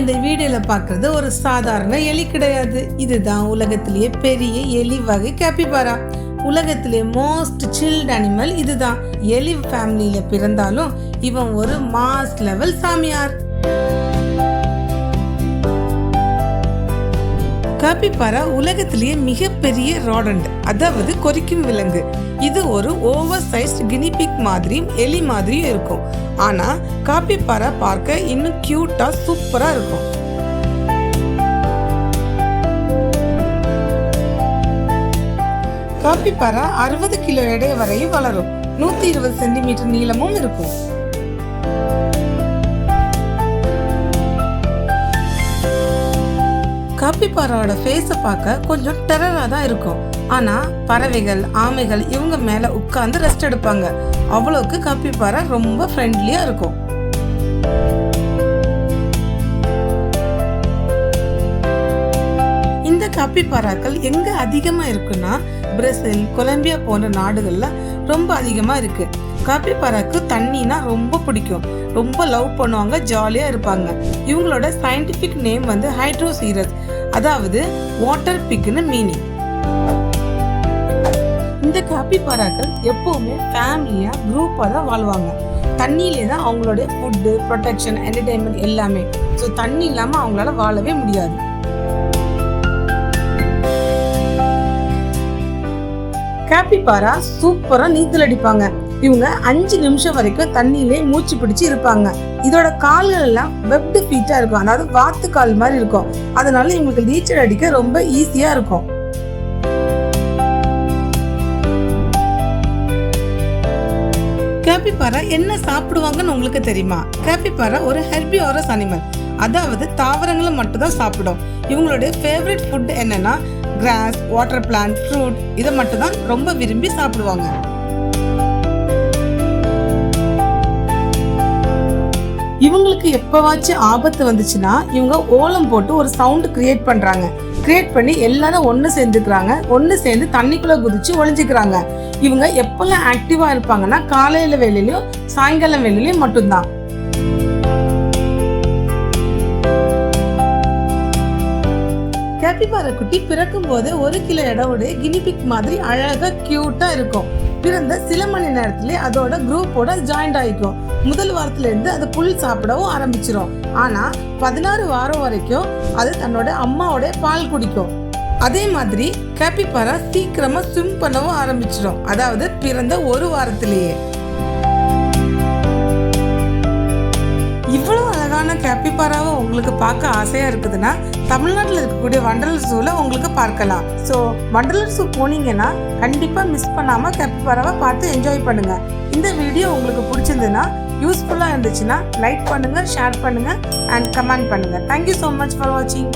இந்த வீடியோல பார்க்கறது ஒரு சாதாரண எலி கிடையாது. இதுதான் உலகத்திலேயே பெரிய எலி வகை கேப்பிபாரா உலகத்திலே மோஸ்ட் சில்ட் அனிமல் இதுதான். எலி ஃபேமிலியில பிறந்தாலும் இவன் ஒரு மாஸ் லெவல் சாமியார். காப்பிப்பாரா உலகத்திலேயே மிகப்பெரிய ராடண்ட் அதாவது கொறிக்கும் விலங்கு. இது ஒரு ஓவர் சைஸ்ட் கினிபிக் மாதிரியும் எலி மாதிரியும் இருக்கும். ஆனா காப்பிப்பாரா பார்க்க இன்னும் கியூட்டா சூப்பரா இருக்கும். காப்பிப்பாரா அறுபது கிலோ எடை வரையும் வளரும். நூத்தி இருபது சென்டிமீட்டர் நீளமும் இருக்கும். காப்பிப்பாராவோட ஃபேஸை பார்க்க கொஞ்சம் டெரராக தான் இருக்கும். ஆனால் பறவைகள் ஆமைகள் இவங்க மேலே உட்காந்து ரெஸ்ட் எடுப்பாங்க. அவ்வளோக்கு காப்பிப்பாரா ரொம்ப ஃப்ரெண்ட்லியாக இருக்கும். இந்த காப்பிப்பாராக்கள் எங்கே அதிகமாக இருக்குன்னா பிரேசில் கொலம்பியா போன்ற நாடுகள்ல ரொம்ப அதிகமா இருக்கு. பறாக்கு தண்ணினா ரொம்ப பிடிக்கும். ரொம்ப லவ் பண்ணுவாங்க ஜாலியா இருப்பாங்க. இவங்களோட சயின்டிஃபிக் நேம் வந்து ஹைட்ரோசீரஸ் அதாவது வாட்டர் பிக்னு மீனிங் இந்த காப்பிப்பாராக்கள் எப்பவுமே ஃபேமிலியா குரூப்பாக தான் வாழ்வாங்க. தண்ணியிலே தான் அவங்களுடைய ஃபுட்டு ப்ரொடெக்ஷன் என்டர்டைன்மெண்ட் எல்லாமே. ஸோ தண்ணி இல்லாமல் அவங்களால வாழவே முடியாது. கேப்பிபாரா சூப்பராக நீச்சல் அடிப்பாங்க. இவங்க அஞ்சு நிமிஷம் வரைக்கும் தண்ணியிலே மூச்சு பிடிச்சு இருப்பாங்க. இதோட கால்கள் எல்லாம் வெப்டு ஃபீட்டா இருக்கும். அதாவது வாத்து கால் மாதிரி இருக்கும். அதனால இவங்களுக்கு நீச்சல் அடிக்க ரொம்ப ஈஸியா இருக்கும். கேப்பிப்பாரா என்ன சாப்பிடுவாங்கன்னு உங்களுக்கு தெரியுமா? கேப்பிப்பாரா ஒரு ஹெர்பியோரஸ் அனிமல். அதாவது தாவரங்களை மட்டும் தான் சாப்பிடும். இவங்களுடைய ஃபேவரட் ஃபுட் என்னன்னா கிராஸ் வாட்டர் பிளான்ட் ஃப்ரூட் இதை மட்டும் தான் ரொம்ப விரும்பி சாப்பிடுவாங்க. இவங்களுக்கு எப்பவாச்சும் ஆபத்து வந்துச்சுன்னா இவங்க ஓலம் போட்டு ஒரு சவுண்ட் கிரியேட் பண்றாங்க. கிரியேட் பண்ணி எல்லாரும் ஒன்று சேர்ந்துக்கிறாங்க. ஒன்று சேர்ந்து தண்ணிக்குள்ளே குதிச்சு ஒழிஞ்சுக்கிறாங்க இவங்க எப்பெல்லாம் ஆக்டிவாக இருப்பாங்கன்னா காலையில வேலையிலையும் சாயங்காலம் வேலையிலையும் மட்டும்தான். கேப்பிபாரா குட்டி பிறக்கும் போது ஒரு கிலோ இடவுடைய கினிபிக் மாதிரி அழகா கியூட்டா இருக்கும். பிறந்த சில மணி நேரத்திலே அதோட குரூப்போட ஜாயிண்ட் ஆயிக்கும். முதல் வாரத்துல இருந்து அது புல் சாப்பிடவும் ஆரம்பிச்சிரும். ஆனா பதினாறு வாரம் வரைக்கும் அது தன்னோட அம்மாவோட பால் குடிக்கும். அதே மாதிரி கேபிபாரா சீக்கிரமா ஸ்விம் பண்ணவும் ஆரம்பிச்சிடும் அதாவது பிறந்த ஒரு வாரத்திலேயே. இவ்வளவு அழகான கேபிபாராவை உங்களுக்கு பார்க்க ஆசையாக இருக்குதுன்னா தமிழ்நாட்டில் இருக்கக்கூடிய வண்டலூர் ஜூவில் உங்களுக்கு பார்க்கலாம். ஸோ வண்டலூர் ஜூ போனீங்கன்னா கண்டிப்பாக மிஸ் பண்ணாம கேப்பிபாராவை பார்த்து என்ஜாய் பண்ணுங்கள் இந்த வீடியோ உங்களுக்கு பிடிச்சிருந்ததுன்னா யூஸ்ஃபுல்லாக இருந்துச்சுன்னா லைக் பண்ணுங்கள் ஷேர் பண்ணுங்கள் அண்ட் கமெண்ட் பண்ணுங்கள் thank you so much for வாட்சிங்